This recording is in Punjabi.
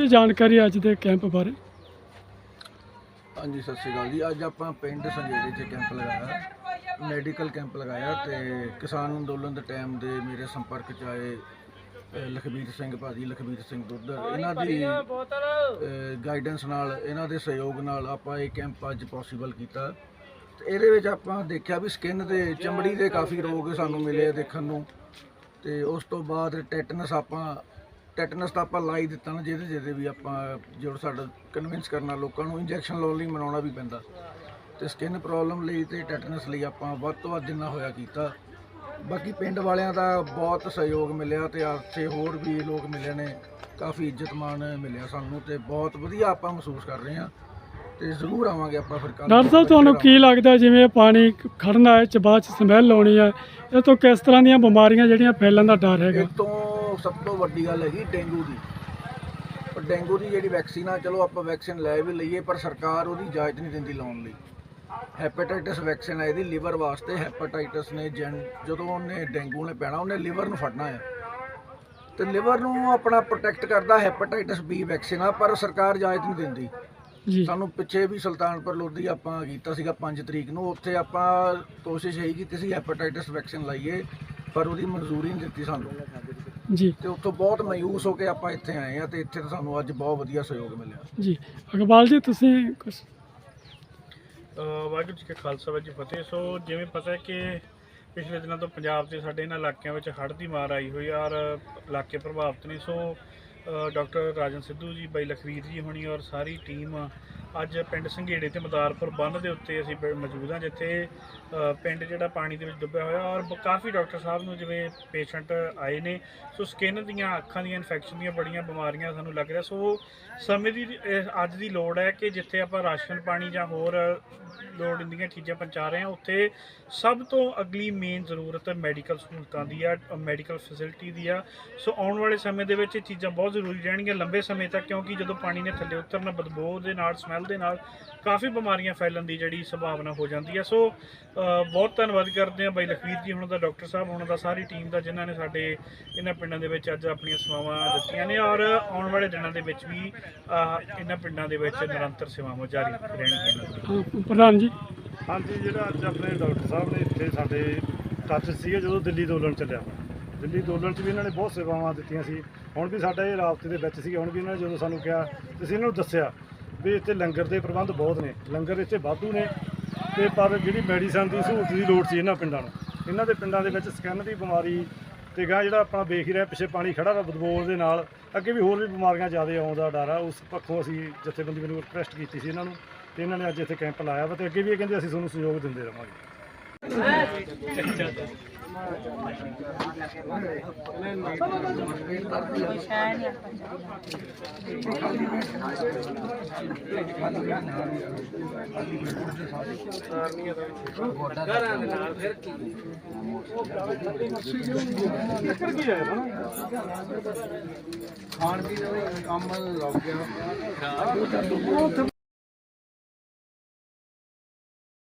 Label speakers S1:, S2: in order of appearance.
S1: ਜੀ ਜਾਣਕਾਰੀ ਅੱਜ ਦੇ ਕੈਂਪ ਬਾਰੇ।
S2: ਹਾਂਜੀ, ਸਤਿ ਸ਼੍ਰੀ ਅਕਾਲ ਜੀ। ਅੱਜ ਆਪਾਂ ਪਿੰਡ ਸੰਜੇੜੇ 'ਚ ਕੈਂਪ ਲਗਾਇਆ। ਮੈਡੀਕਲ ਕੈਂਪ ਲਗਾਇਆ ਤੇ ਕਿਸਾਨ ਅੰਦੋਲਨ ਦੇ ਟਾਈਮ ਦੇ ਮੇਰੇ ਸੰਪਰਕ 'ਚ ਆਏ ਲਖਬੀਰ ਸਿੰਘ ਭਾਜੀ, ਲਖਬੀਰ ਸਿੰਘ ਦੁੱਧ ਇਹਨਾਂ ਦੀ ਗਾਈਡੈਂਸ ਨਾਲ, ਇਹਨਾਂ ਦੇ ਸਹਿਯੋਗ ਨਾਲ ਆਪਾਂ ਇਹ ਕੈਂਪ ਅੱਜ ਪੋਸੀਬਲ ਕੀਤਾ। ਤੇ ਇਹਦੇ ਵਿੱਚ ਆਪਾਂ ਦੇਖਿਆ ਵੀ ਸਕਿਨ ਦੇ ਚਮੜੀ ਦੇ ਕਾਫੀ ਰੋਗ ਸਾਨੂੰ ਮਿਲੇ ਦੇਖਣ ਨੂੰ। ਤੇ ਉਸ ਤੋਂ ਬਾਅਦ ਟੈਟਨਸ ਆਪਾਂ ਟੈਟਨਸ ਤਾਂ ਆਪਾਂ ਲਾਈ ਦਿੱਤਾ ਨਾ ਜਿਹਦੇ ਜਿਹਦੇ ਵੀ ਆਪਾਂ ਜਿਹੜਾ ਸਾਡਾ ਕਨਵਿੰਸ ਕਰਨਾ ਲੋਕਾਂ ਨੂੰ ਇੰਜੈਕਸ਼ਨ ਲਾਉਣ ਲਈ ਮਨਾਉਣਾ ਵੀ ਪੈਂਦਾ। ਤੇ ਸਕਿਨ ਪ੍ਰੋਬਲਮ ਲਈ ਤੇ ਟੈਟਨਸ ਲਈ ਆਪਾਂ ਵੱਧ ਤੋਂ ਵੱਧ ਜਿੰਨਾ ਹੋਇਆ ਕੀਤਾ। ਬਾਕੀ ਪਿੰਡ ਵਾਲਿਆਂ ਦਾ ਬਹੁਤ ਸਹਿਯੋਗ ਮਿਲਿਆ ਤੇ ਆਥੇ ਹੋਰ ਵੀ ਲੋਕ ਮਿਲੇ ਨੇ ਕਾਫੀ ਇੱਜ਼ਤ ਮਾਣ ਮਿਲਿਆ ਸਾਨੂੰ ਤੇ ਬਹੁਤ ਵਧੀਆ ਆਪਾਂ ਮਹਿਸੂਸ ਕਰ ਰਹੇ ਹਾਂ। ਤੇ ਜ਼ਰੂਰ ਆਵਾਂਗੇ ਆਪਾਂ ਫਿਰ ਕੱਲ੍ਹ।
S1: ਡਾਕਟਰ ਸਾਹਿਬ ਤੁਹਾਨੂੰ ਕੀ ਲੱਗਦਾ ਜਿਵੇਂ ਪਾਣੀ ਖੜਨਾ ਹੈ ਚ ਬਾਅਦ ਚ ਸਮੈਲ ਆਉਣੀ ਹੈ ਇਹ ਤੋਂ ਕਿਸ ਤਰ੍ਹਾਂ ਦੀਆਂ ਬਿਮਾਰੀਆਂ ਜਿਹੜੀਆਂ ਫੈਲਣ ਦਾ ਡਰ ਹੈਗਾ?
S2: ਇਹ ਤੋਂ ਸਭ ਤੋਂ ਵੱਡੀ ਗੱਲ ਹੈਗੀ ਡੇਂਗੂ ਦੀ। ਪਰ ਡੇਂਗੂ ਦੀ ਜਿਹੜੀ ਵੈਕਸੀਨ ਆ ਚਲੋ ਆਪਾਂ ਵੈਕਸੀਨ ਲੈ ਵੀ ਲਈਏ ਪਰ ਸਰਕਾਰ ਉਹਦੀ ਇਜਾਜ਼ਤ ਨਹੀਂ ਦਿੰਦੀ ਲਾਉਣ ਲਈ। ਹੈਪੇਟਾਈਟਸ ਵੈਕਸੀਨ ਆ ਇਹਦੀ ਲਿਵਰ ਵਾਸਤੇ ਹੈਪੇਟਾਈਟਸ ਨੇ ਜਦੋਂ ਉਹਨੇ ਡੇਂਗੂ ਨੇ ਪੈਣਾ ਉਹਨੇ ਲਿਵਰ ਨੂੰ ਫੜਨਾ ਆ। ਤੇ ਲਿਵਰ ਨੂੰ ਆਪਣਾ ਪ੍ਰੋਟੈਕਟ ਕਰਦਾ ਹੈਪੇਟਾਈਟਸ ਬੀ ਵੈਕਸੀਨ ਆ ਪਰ ਸਰਕਾਰ ਇਜਾਜ਼ਤ ਨਹੀਂ ਦਿੰਦੀ।
S1: ਜੀ।
S2: ਸਾਨੂੰ ਪਿੱਛੇ ਵੀ ਸੁਲਤਾਨਪੁਰ ਲੋਧੀ ਆਪਾਂ ਕੀਤਾ ਸੀਗਾ 5 ਤਰੀਕ ਨੂੰ ਉੱਥੇ ਆਪਾਂ ਕੋਸ਼ਿਸ਼ ਇਹੀ ਕੀਤੀ ਸੀ ਹੈਪੇਟਾਈਟਸ ਵੈਕਸੀਨ ਲਾਈਏ ਪਰ ਉਹਦੀ ਮਨਜ਼ੂਰੀ ਨਹੀਂ ਦਿੱਤੀ ਸਾਨੂੰ।
S1: ਜੀ।
S2: ਤੇ ਉੱਥੋਂ ਬਹੁਤ ਮਾਯੂਸ ਹੋ ਕੇ ਆਪਾਂ ਇੱਥੇ ਆਏ ਆ ਤੇ ਇੱਥੇ ਤਾਂ ਸਾਨੂੰ ਅੱਜ ਬਹੁਤ ਵਧੀਆ ਸਹਿਯੋਗ ਮਿਲਿਆ।
S1: ਜੀ। ਅਕਬਾਲ ਜੀ ਤੁਸੀਂ ਕੁਝ
S3: ਵਾਹਿਗੁਰੂ ਜੀ ਕਾ ਖਾਲਸਾ ਵਾਹਿਗੁਰੂ ਜੀ ਕੀ ਫਤਿਹ। ਸੋ ਜਿਵੇਂ ਪਤਾ ਹੈ ਕਿ ਪਿਛਲੇ ਦਿਨਾਂ ਤੋਂ ਪੰਜਾਬ ਦੇ ਸਾਡੇ ਇਹਨਾਂ ਇਲਾਕਿਆਂ ਵਿੱਚ ਹੜ੍ਹ ਦੀ ਮਾਰ ਆਈ ਹੋਈ ਔਰ ਇਲਾਕੇ ਪ੍ਰਭਾਵਿਤ ਨੇ। ਸੋ ਡਾਕਟਰ ਰਾਜਨ ਸਿੱਧੂ ਜੀ ਬਾਈ ਲਖਵੀਰ ਜੀ ਹੋਣੀ ਔਰ ਸਾਰੀ ਟੀਮ ਅੱਜ ਪਿੰਡ ਸੰਘੇੜੇ ਤੇ ਮਦਾਰਪੁਰ ਬੰਨ ਦੇ ਉੱਤੇ ਅਸੀਂ ਬ- ਮੌਜੂਦ ਹਾਂ, ਜਿੱਥੇ ਪਿੰਡ ਜਿਹੜਾ ਪਾਣੀ ਦੇ ਵਿੱਚ ਡੁੱਬਿਆ ਹੋਇਆ ਔਰ ਬ- ਕਾਫੀ ਡਾਕਟਰ ਸਾਹਿਬ ਨੂੰ ਜਿਵੇਂ ਪੇਸ਼ੈਂਟ ਆਏ ਨੇ, ਸੋ ਸਕਿਨ ਦੀਆਂ ਅੱਖਾਂ ਦੀਆਂ ਇਨਫੈਕਸ਼ਨ ਦੀਆਂ ਬੜੀਆਂ ਬਿਮਾਰੀਆਂ ਸਾਨੂੰ ਲੱਗ ਰਿਹਾ, ਸੋ ਸਮੇਂ ਦੀ ਅੱਜ ਦੀ ਲੋੜ ਹੈ ਕਿ ਜਿੱਥੇ ਆਪਾਂ ਰਾਸ਼ਨ ਪਾਣੀ ਜਾਂ ਹੋਰ ਲੋੜ ਦੀਆਂ ਚੀਜ਼ਾਂ ਪਹੁੰਚਾ ਰਹੇ ਹਾਂ, ਉੱਥੇ ਸਭ ਤੋਂ ਅਗਲੀ ਮੇਨ ਜ਼ਰੂਰਤ ਮੈਡੀਕਲ ਸਹੂਲਤਾਂ ਦੀ ਆ ਮੈਡੀਕਲ ਫੈਸਿਲਿਟੀ ਦੀ ਆ। ਸੋ ਆਉਣ ਵਾਲੇ ਸਮੇਂ ਦੇ ਵਿੱਚ ਇਹ ਚੀਜ਼ਾਂ ਬਹੁਤ ਜ਼ਰੂਰੀ ਰਹਿਣਗੀਆਂ, ਲੰਬੇ ਸਮੇਂ ਤੱਕ, ਕਿਉਂਕਿ ਜਦੋਂ ਪਾਣੀ ਨੇ ਥੱਲੇ ਉਤਰਨਾ, ਬਦਬੂ ਦੇ ਨਾਲ ਸਮੈਲ ਦੇ ਨਾਲ, ਕਾਫੀ ਬਿਮਾਰੀਆਂ ਫੈਲਣ ਦੀ ਜਿਹੜੀ ਸੰਭਾਵਨਾ ਹੋ ਜਾਂਦੀ ਆ। ਸੋ ਬਹੁਤ ਧੰਨਵਾਦ ਕਰਦੇ ਹਾਂ ਬਾਈ ਲਖਵੀਰ ਜੀ ਹੁਣ ਦਾ, ਡਾਕਟਰ ਸਾਹਿਬ ਹੁਣ ਦਾ, ਸਾਰੀ ਟੀਮ ਦਾ, ਜਿਨ੍ਹਾਂ ਨੇ ਸਾਡੇ ਇਹਨਾਂ ਪਿੰਡਾਂ ਦੇ ਵਿੱਚ ਅੱਜ ਆਪਣੀਆਂ ਸੇਵਾਵਾਂ ਦਿੱਤੀਆਂ ਨੇ। ਔਰ ਆਉਣ ਵਾਲੇ ਦਿਨਾਂ ਦੇ ਵਿੱਚ ਵੀ ਇਹਨਾਂ ਪਿੰਡਾਂ ਦੇ ਵਿੱਚ ਨਿਰੰਤਰ ਸੇਵਾਵਾਂ ਜਾਰੀ ਰਹਿਣਗੀਆਂ।
S1: ਪ੍ਰਧਾਨ ਜੀ?
S4: ਹਾਂਜੀ, ਜਿਹੜਾ ਅੱਜ ਆਪਣੇ ਡਾਕਟਰ ਸਾਹਿਬ ਨੇ ਇੱਥੇ ਸਾਡੇ ਟੱਚ ਸੀਗੇ, ਜਦੋਂ ਦਿੱਲੀ ਅੰਦੋਲਨ ਚੱਲਿਆ ਦਿੱਲੀ ਅੰਦੋਲਨ 'ਚ ਵੀ ਇਹਨਾਂ ਨੇ ਬਹੁਤ ਸੇਵਾਵਾਂ ਦਿੱਤੀਆਂ ਸੀ। ਹੁਣ ਵੀ ਸਾਡਾ ਇਹ ਰਾਬਤੇ ਦੇ ਵਿੱਚ ਸੀਗੇ। ਹੁਣ ਵੀ ਇਹਨਾਂ ਨੇ ਜਦੋਂ ਸਾਨੂੰ ਕਿਹਾ, ਤੇ ਅਸੀਂ ਇਹਨਾਂ ਨੂੰ ਦੱਸਿਆ ਵੀ ਇੱਥੇ ਲੰਗਰ ਦੇ ਪ੍ਰਬੰਧ ਬਹੁਤ ਨੇ। ਲੰਗਰ ਇੱਥੇ ਵਾਧੂ ਨੇ। ਤੇ ਪਰ ਜਿਹੜੀ ਮੈਡੀਸਨ ਦੀ ਸਹੂਲਤ ਦੀ ਲੋੜ ਸੀ ਇਹਨਾਂ ਪਿੰਡਾਂ ਨੂੰ, ਇਹਨਾਂ ਦੇ ਪਿੰਡਾਂ ਦੇ ਵਿੱਚ ਸਕਿਨ ਦੀ ਬਿਮਾਰੀ ਤੇ ਗਾ ਜਿਹੜਾ ਆਪਣਾ ਵੇਖ ਹੀ ਰਿਹਾ, ਪਿੱਛੇ ਪਾਣੀ ਖੜਾ ਵਾ ਬਦਬੋਲ ਦੇ ਨਾਲ, ਅੱਗੇ ਵੀ ਹੋਰ ਵੀ ਬਿਮਾਰੀਆਂ ਜ਼ਿਆਦਾ ਆਉਣ ਦਾ ਡਰ ਆ। ਉਸ ਪੱਖੋਂ ਅਸੀਂ ਜਥੇਬੰਦੀ ਨੂੰ ਰਿਕਵੈਸਟ ਕੀਤੀ ਸੀ ਇਹਨਾਂ ਨੂੰ। ਤੇ ਇਹਨਾਂ ਨੇ ਅੱਜ ਇੱਥੇ ਕੈਂਪ ਲਾਇਆ ਵਾ ਤੇ ਅੱਗੇ ਵੀ ਇਹ ਕਹਿੰਦੇ ਅਸੀਂ ਤੁਹਾਨੂੰ ਸਹਿਯੋਗ ਦਿੰਦੇ ਰਹਾਂਗੇ।
S2: ਖਾਣ ਪੀਣ ਦਾ ਕੰਮ ਲੱਗ ਗਿਆ